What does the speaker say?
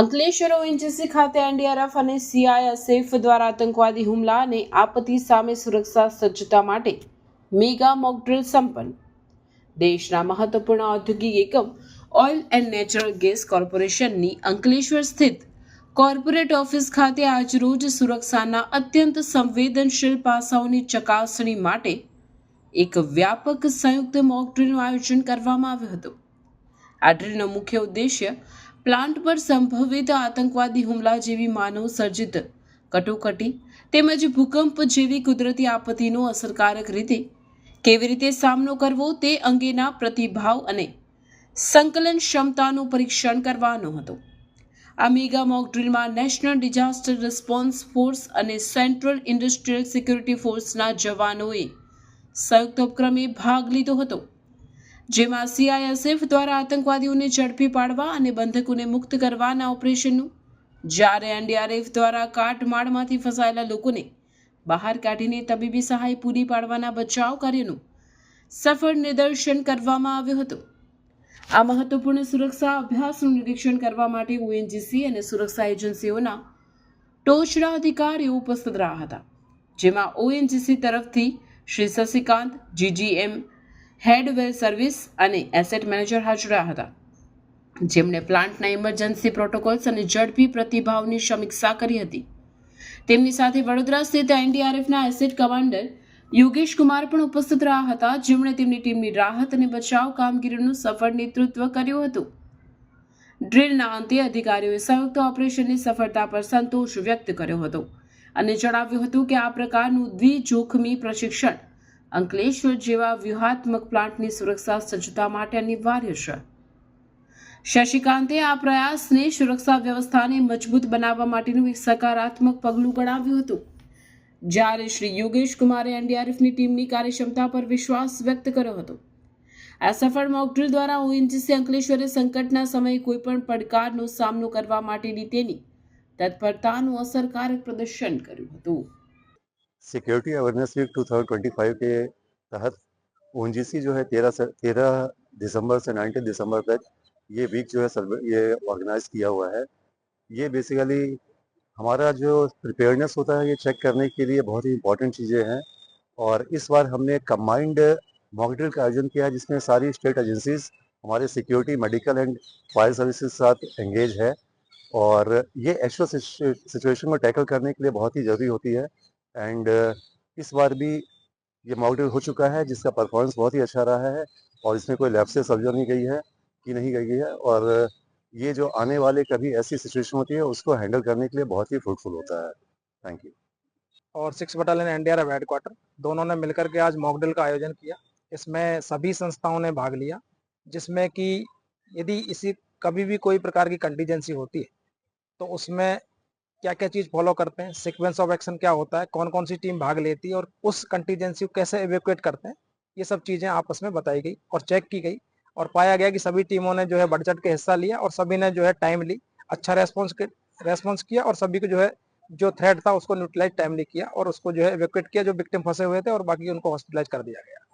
Ankleshwar ONGC ખાતે NDRF અને CISF દ્વારા આતંકવાદી હુમલા અને આપત્તિ સામે સુરક્ષા સજ્જતા માટે મેગા મોકડ્રીલ સંપન્ન. દેશના મહત્વપૂર્ણ ઔદ્યોગિક એકમ ઓઇલ એન્ડ નેચરલ ગેસ કોર્પોરેશનની અંકલેશ્વર સ્થિત કોર્પોરેટ ઓફિસ ખાતે આજરોજ સુરક્ષાના અત્યંત સંવેદનશીલ પાસાઓની ચકાસણી માટે એક વ્યાપક સંયુક્ત મોકડ્રીલનું આયોજન કરવામાં આવ્યું હતું. આ ડ્રીલનો મુખ્ય ઉદ્દેશ્ય પ્લાન્ટ પર સંભવિત આતંકવાદી હુમલા જેવી માનવ સર્જિત કટોકટી તેમજ ભૂકંપ જેવી કુદરતી આપત્તિનો અસરકારક રીતે કેવી રીતે સામનો કરવો તે અંગેના પ્રતિભાવ અને સંકલન ક્ષમતાનું પરીક્ષણ કરવાનો હતો. આ મેગા મોક ડ્રીલમાં નેશનલ ડિઝાસ્ટર રિસ્પોન્સ ફોર્સ અને સેન્ટ્રલ ઇન્ડસ્ટ્રીયલ સિક્યુરિટી ફોર્સના જવાનોએ સંયુક્ત ઉપક્રમે ભાગ લીધો હતો. જેમાં સીઆઈએસએફ દ્વારા આતંકવાદીઓને ઝડપી પાડવા અને બંધકોને મુક્ત કરવાના ઓપરેશનનું, જ્યારે એનડીઆરએફ દ્વારા કાટમાળમાંથી ફસાયેલા લોકોને બહાર કાઢીને તબીબી સહાય પૂરી પાડવાના બચાવ કાર્યનું સફળ નિદર્શન કરવામાં આવ્યું હતું. આ મહત્વપૂર્ણ સુરક્ષા અભ્યાસનું નિરીક્ષણ કરવા માટે ઓએનજીસી અને સુરક્ષા એજન્સીઓના ટોચના અધિકારીઓ ઉપસ્થિત રહ્યા હતા, જેમાં ઓએનજીસી તરફથી શ્રી શશિકાંત જીજીએમ હેડવેર સર્વિસ અને એસેટ મેનેજર હાજર હતા. જેમણે પ્લાન્ટના ઇમરજન્સી પ્રોટોકોલ્સ અને ઝડપી પ્રતિભાવની સમીક્ષા કરી હતી. તેમની સાથે વડોદરા સ્થિત એનડીઆરએફના એસેટ કમાન્ડર યોગેશ કુમાર પણ ઉપસ્થિત રહ્યા હતા, જેમણે તેમની ટીમની રાહત અને બચાવ કામગીરીનું સફળ નેતૃત્વ કર્યું હતું. ડ્રીલના અંતે અધિકારીઓએ સંયુક્ત ઓપરેશનની સફળતા પર સંતોષ વ્યક્ત કર્યો હતો અને જણાવ્યું હતું કે આ પ્રકારનું દ્વિજોખમી પ્રશિક્ષણ અંકલેશ્વર જેવા વ્યૂહાત્મક પ્લાન્ટની સુરક્ષા સજ્જતા માટે અનિવાર્ય છે. શશિકાંતે આ પ્રયાસને સુરક્ષા વ્યવસ્થાને મજબૂત બનાવવા માટેનું એક સકારાત્મક પગલું ગણાવ્યું હતું. જ્યારે શ્રી યોગેશ કુમારે એનડીઆરએફની ટીમની કાર્યક્ષમતા પર વિશ્વાસ વ્યક્ત કર્યો હતો. આ સફળ મોકડ્રીલ દ્વારા ઓએનજીસી અંકલેશ્વરે સંકટના સમયે કોઈપણ પડકારનો સામનો કરવા માટેની તેની તત્પરતાનું અસરકારક પ્રદર્શન કર્યું હતું. सिक्योरिटी अवेयरनेस वीक 2025 के तहत ओएनजीसी जो है तेरह से तेरह दिसंबर से नाइनटीन दिसंबर तक ये वीक जो है सर्व- ये ऑर्गेनाइज किया हुआ है। ये बेसिकली हमारा जो प्रिपेयरनेस होता है ये चेक करने के लिए बहुत ही इंपॉर्टेंट चीज़ें हैं और इस बार हमने कम्बाइंड मॉक ड्रिल का आयोजन किया है जिसमें सारी स्टेट एजेंसीज हमारे security medical and fire services के साथ एंगेज है और ये एक्चुअल सिचुएशन को टैकल करने के लिए बहुत ही ज़रूरी होती है। एंड इस बार भी ये ड्रिल हो चुका है, जिसका परफॉर्मेंस बहुत ही अच्छा रहा है और इसमें कोई लैब से सर्जर नहीं गई है, कि नहीं गई है। और ये जो आने वाले कभी ऐसी सिचुएशन होती है, उसको हैंडल करने के लिए बहुत ही फ्रूटफुल होता है। थैंक यू और six battalion N D NDRF headquarter दोनों ने मिलकर के आज मॉकड्रिल का आयोजन किया। इसमें सभी संस्थाओं ने भाग लिया, जिसमें कि यदि इसी, कभी भी कोई प्रकार की कंटीजेंसी होती है तो उसमें क्या क्या चीज़ फॉलो करते हैं? सिक्वेंस ऑफ़ एक्शन क्या होता है? कौन कौन सी टीम भाग लेती है? और उस कंटीजेंसी को कैसे एवेकुएट करते हैं? ये सब चीज़ें आपस में बताई गई और चेक की गई और पाया गया कि सभी टीमों ने जो है बढ़ के हिस्सा लिया और सभी ने जो है टाइमली अच्छा रेस्पॉन्स रेस्पॉन्स किया और सभी को जो है, जो थ्रेड था उसको न्यूट्रलाइज टाइमली किया और उसको जो है एवेकुएट किया, जो विक्टिम फंसे हुए थे और बाकी उनको हॉस्पिटलाइज कर दिया गया।